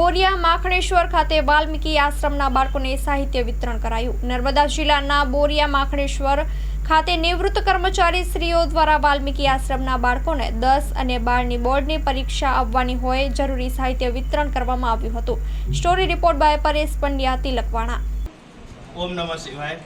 બોરિયા માખણેશ્વર ખાતે વાલ્મીકી આશ્રમના બાળકોને સાહિત્ય વિતરણ કરાયું. નર્મદા જિલ્લાના બોરિયા માખણેશ્વર ખાતે નિવૃત્ત કર્મચારી શ્રીઓ દ્વારા વાલ્મીકી આશ્રમના બાળકોને દસ અને બારની બોર્ડની પરીક્ષા આપવાની હોય જરૂરી સાહિત્ય વિતરણ કરવામાં આવ્યું હતું. Story report by Paresh Pandya Tilakwada ઓમ નમઃ શિવાય.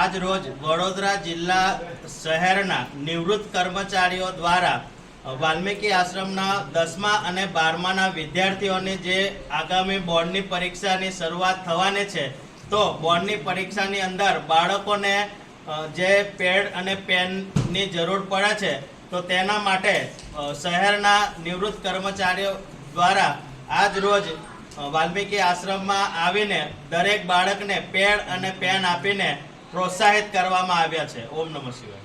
આજ રોજ વડોદરા જિલ્લા શહેરના નિવૃત્ત કર્મચારીઓ દ્વારા વાલ્મીકી આશ્રમના દસમા અને બારમાના વિદ્યાર્થીઓની જે આગામી બોર્ડની પરીક્ષાની શરૂઆત થવાની છે, તો બોર્ડની પરીક્ષાની અંદર બાળકોને જે પેડ અને પેનની જરૂર પડે છે, તો તેના માટે શહેરના નિવૃત્ત કર્મચારીઓ દ્વારા આજ રોજ વાલ્મીકી આશ્રમમાં આવીને દરેક બાળકને પેડ અને પેન આપીને પ્રોત્સાહિત કરવામાં આવ્યા છે. ઓમ નમઃ શિવાય.